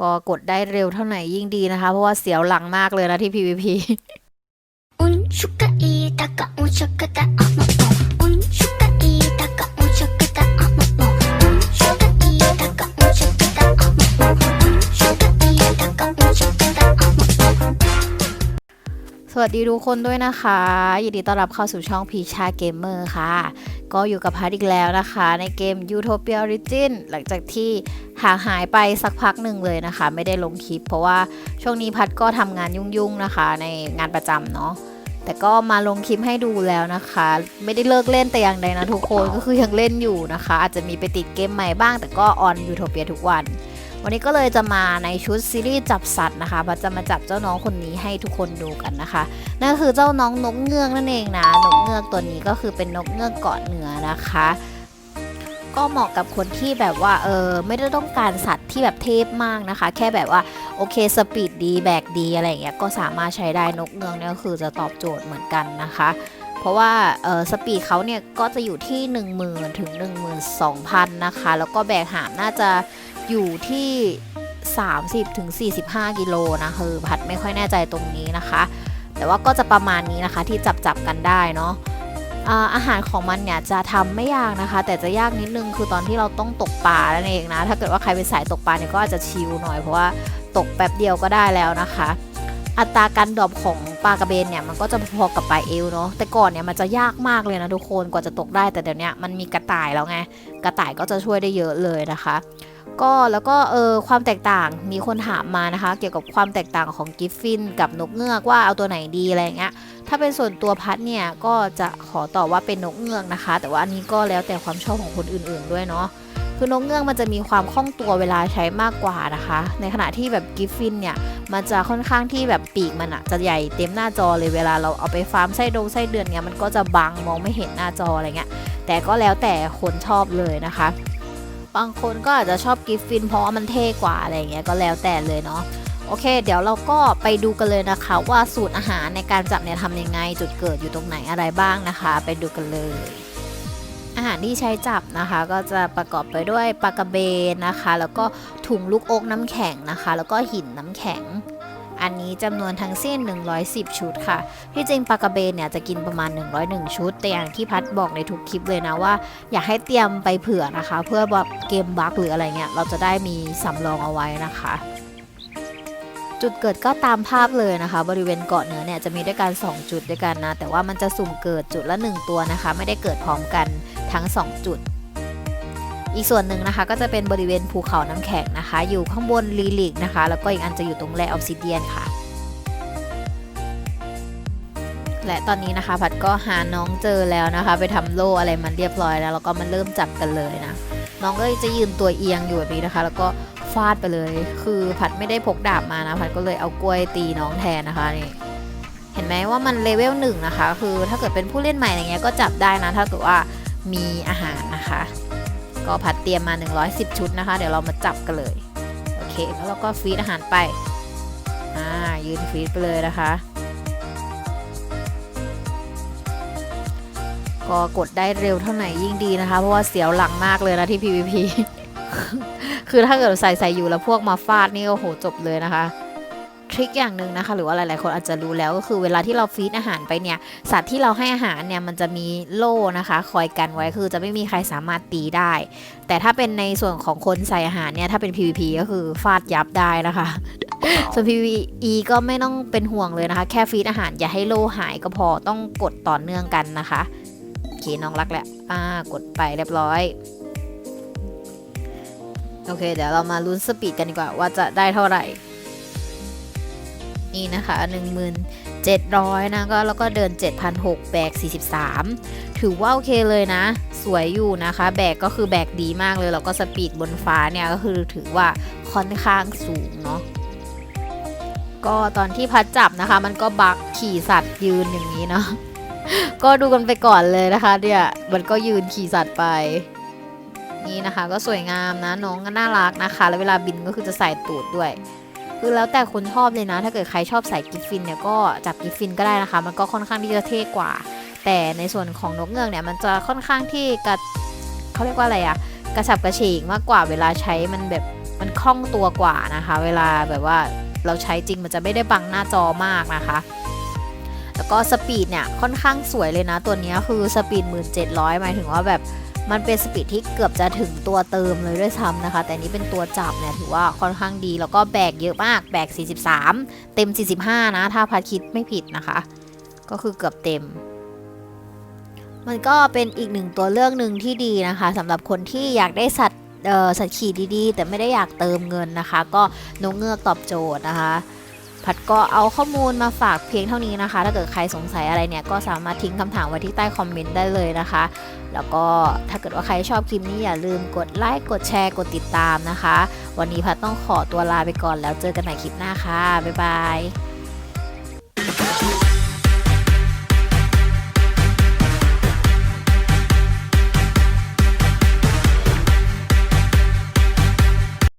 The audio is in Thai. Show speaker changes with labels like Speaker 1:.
Speaker 1: ก็กดได้เร็วเท่าไหร่ยิ่งดีนะคะ เพราะว่าเสียวหลังมากเลยนะที่ PVP วัสดีทุกคนด้วยนะคะ ยินดีต้อนรับเข้าสู่ช่องพีชาเกมเมอร์ค่ะ ก็อยู่กับพัดอีกแล้วนะคะ ในเกม Utopia Origin หลังจากที่ห่างหายไปสักพักหนึ่งเลยนะคะ ไม่ได้ลงคลิป เพราะว่าช่วงนี้พัดก็ทำงานยุ่งๆนะคะ ในงานประจำเนาะแต่ก็มาลงคลิปให้ดูแล้วนะคะ ไม่ได้เลิกเล่นแต่อย่างใดนะทุกคนก็คือยังเล่นอยู่นะคะ อาจจะมีไปติดเกมใหม่บ้าง แต่ก็ออน Utopia ทุกวัน วันนี้ก็เลยจะมาในชุดซีรีส์จับสัตว์นะคะพัจะมาจับเจ้าน้องคนนี้ให้ทุกคนดูกันนะคะ นั่นคือเจ้าน้องนกเงือกนั่นเองนะ นกเงือกตัวนี้ก็คือเป็นนกเงือกเกาะเหนือนะคะ ก็เหมาะกับคนที่แบบว่าเออไม่ได้ต้องการสัตว์ที่แบบเทพมากนะคะ แค่แบบว่าโอเคสปีดดีแบกดีอะไรอย่างเงี้ยก็สามารถใช้ได้นกเงือกเนี่ยก็คือจะตอบโจทย์เหมือนกันนะคะเพราะว่าเออสปีดเขาเนี่ยก็จะอยู่ที่ 1 0,000 ถึง 12,000 นะคะ แล้วก็แบกหามน่าจะ อยู่ที่ 30ถึง45 กิโลนะคือพัดไม่ค่อยแน่ใจตรงนี้นะคะ แต่ว่าก็จะประมาณนี้นะคะที่จับจับกันได้เนาะอาหารของมันเนี่ยจะทำไม่ยากนะคะ แต่จะยากนิดนึงคือตอนที่เราต้องตกปลานั่นเองนะ ถ้าเกิดว่าใครเป็นสายตกปลาเนี่ยก็อาจจะชิลหน่อยเพราะว่าตกแป๊บเดียวก็ได้แล้วนะคะ อัตราการดรอปของปลากระเบนเนี่ยมันก็จะพอกับปลาเอลเนาะแต่ก่อนเนี่ยมันจะยากมากเลยนะทุกคนกว่าจะตกได้แต่เดี๋ยวนี้มันมีกระต่ายแล้วไงกระต่ายก็จะช่วยได้เยอะเลยนะคะ ก็แล้วก็เออความแตกต่างมีคนถามมานะคะ เกี่ยวกับความแตกต่างของกิฟฟินกับนกเงือกว่าเอาตัวไหนดีอะไรเงี้ยถ้าเป็นส่วนตัวพัดเนี่ยก็จะขอตอบว่าเป็นนกเงือกนะคะ แต่ว่าอันนี้ก็แล้วแต่ความชอบของคนอื่น ๆด้วยเนาะคือนกเงือกมันจะมีความคล่องตัวเวลาใช้มากกว่านะคะ ในขณะที่แบบกิฟฟินเนี่ยมันจะค่อนข้างที่แบบปีกมันอะจะใหญ่เต็มหน้าจอเลยเวลาเราเอาไปฟาร์มไส้ดงไส้เดือนเนี่ยมันก็จะบังมองไม่เห็นหน้าจออะไรเงี้ยแต่ก็แล้วแต่คนชอบเลยนะคะ บางคนก็อาจจะชอบกิฟฟินเพราะว่ามันเท่กว่าอะไรเงี้ยก็แล้วแต่เลยเนาะโอเค เดี๋ยวเราก็ไปดูกันเลยนะคะว่าสูตรอาหารในการจับเนี่ยทำยังไงจุดเกิดอยู่ตรงไหนอะไรบ้างนะคะ ไปดูกันเลย อาหารที่ใช้จับนะคะ ก็จะประกอบไปด้วยปลากระเบนนะคะ แล้วก็ถุงลูกอกน้ำแข็งนะคะ แล้วก็หินน้ำแข็ง อันนี้จำนวนทั้งสิ้น 110 ชุดค่ะ ที่จริงปลากระเบนเนี่ยจะกินประมาณ 101 ชุด แต่อย่างที่พัดบอกในทุกคลิปเลยนะว่า อยากให้เตรียมไปเผื่อนะคะ เพื่อแบบเกมบั๊กหรืออะไรเงี้ยเราจะได้มีสำรองเอาไว้นะคะจุดเกิดก็ตามภาพเลยนะคะ บริเวณเกาะเหนือเนี่ยจะมีด้วยกัน 2 จุดด้วยกันนะ แต่ว่ามันจะสุ่มเกิดจุดละ 1 ตัวนะคะ ไม่ได้เกิดพร้อมกันทั้ง 2 จุด อีกส่วนหนึ่งนะคะ ก็จะเป็นบริเวณภูเขาน้ำแข็งนะคะ อยู่ข้างบนลีลิกนะคะ แล้วก็อีกอันจะอยู่ตรงแร่ออฟซิเดียนค่ะ และตอนนี้นะคะ พัดก็หาน้องเจอแล้วนะคะ ไปทำโล่อะไรมันเรียบร้อยแล้ว แล้วก็มันเริ่มจับกันเลยนะ น้องก็จะยืนตัวเอียงอยู่แบบนี้นะคะ แล้วก็ฟาดไปเลย คือพัดไม่ได้พกดาบมานะ พัดก็เลยเอากล้วยตีน้องแทนนะคะนี่เห็นไหมว่ามันเลเวลหนึ่งนะคะ คือถ้าเกิดเป็นผู้เล่นใหม่อะไรเงี้ยก็จับได้นะ ถ้าเกิดว่ามีอาหารนะคะ ก็พัดเตรียมมา 110 ชุดนะคะ เดี๋ยวเรามาจับกันเลย โอเค แล้วเราก็ฟีดอาหารไป อ่า ยืนฟีดไปเลยนะคะ ก็กดได้เร็วเท่าไหร่ยิ่งดีนะคะ เพราะว่าเสียวหลังมากเลยนะที่ PVP คือถ้าเกิดใส่ใส่อยู่แล้วพวกมาฟาดนี่ก็โหจบเลยนะคะ ทริคอย่างหนึ่งนะคะ หรือว่าหลายๆคนอาจจะรู้แล้วก็คือเวลาที่เราฟีดอาหารไปเนี่ย สัตว์ที่เราให้อาหารเนี่ยมันจะมีโล่นะคะ คอยกันไว้คือจะไม่มีใครสามารถตีได้ แต่ถ้าเป็นในส่วนของคนใส่อาหารเนี่ยถ้าเป็น PVP ก็คือฟาดยับได้นะคะส่วน PVE ก็ไม่ต้องเป็นห่วงเลยนะคะ แค่ฟีดอาหารอย่าให้โล่หายก็พอต้องกดต่อเนื่องกันนะคะโอเคน้องรักแหละอ่ากดไปเรียบร้อยโอเค เดี๋ยวเรามาลุ้นสปีดกันดีกว่าว่าจะได้เท่าไหร่ นี่นะคะ1,700นะก็แล้วก็เดิน 7,600แบก 43 ถือว่าโอเคเลยนะ สวยอยู่นะคะ แบกก็คือแบกดีมากเลย แล้วก็สปีดบนฟ้าเนี่ยก็คือถือว่าค่อนข้างสูงเนาะก็ตอนที่พัดจับนะคะ มันก็บักขี่สัตว์ยืนอย่างนี้เนาะก็ดูกันไปก่อนเลยนะคะเนี่ยมันก็ยืนขี่สัตว์ไปนี่นะคะ ก็สวยงามนะน้องก็น่ารักนะคะ แล้วเวลาบินก็คือจะใส่ตูดด้วย คือแล้วแต่คนชอบเลยนะ ถ้าเกิดใครชอบใส่กิฟฟินเนี่ยก็จับกิฟฟินก็ได้นะคะ มันก็ค่อนข้างที่จะเท่กว่า แต่ในส่วนของนกเงือกเนี่ยมันจะค่อนข้างที่กระเขาเรียกว่าอะไรอะกระฉับกระเฉงมากกว่าเวลาใช้มันแบบมันคล่องตัวกว่านะคะ เวลาแบบว่าเราใช้จริงมันจะไม่ได้บังหน้าจอมากนะคะแล้วก็สปีดเนี่ยค่อนข้างสวยเลยนะตัวนี้คือสปีด 1700 หมายถึงว่าแบบ มันเป็นสปีดที่เกือบจะถึงตัวเติมเลยด้วยซ้ำนะคะ แต่นี้เป็นตัวจับเนี่ยถือว่าค่อนข้างดี แล้วก็แบกเยอะมาก แบก 43 เต็ม 45 นะ ถ้าพัดคิดไม่ผิดนะคะ ก็คือเกือบเต็ม มันก็เป็นอีกหนึ่งตัวเลือกหนึ่งที่ดีนะคะสำหรับคนที่อยากได้สัตว์สัตว์ขี่ดีๆ แต่ไม่ได้อยากเติมเงินนะคะ ก็นกเงือกตอบโจทย์นะคะ พัดก็เอาข้อมูลมาฝากเพียงเท่านี้นะคะ ถ้าเกิดใครสงสัยอะไรเนี่ยก็สามารถทิ้งคำถามไว้ที่ใต้คอมเมนต์ได้เลยนะคะ แล้วก็ถ้าเกิดว่าใครชอบคลิปนี้อย่าลืมกดไลค์กดแชร์กดติดตามนะคะ วันนี้พัดต้องขอตัวลาไปก่อนแล้วเจอกันใหม่คลิปหน้าค่ะบ๊ายบาย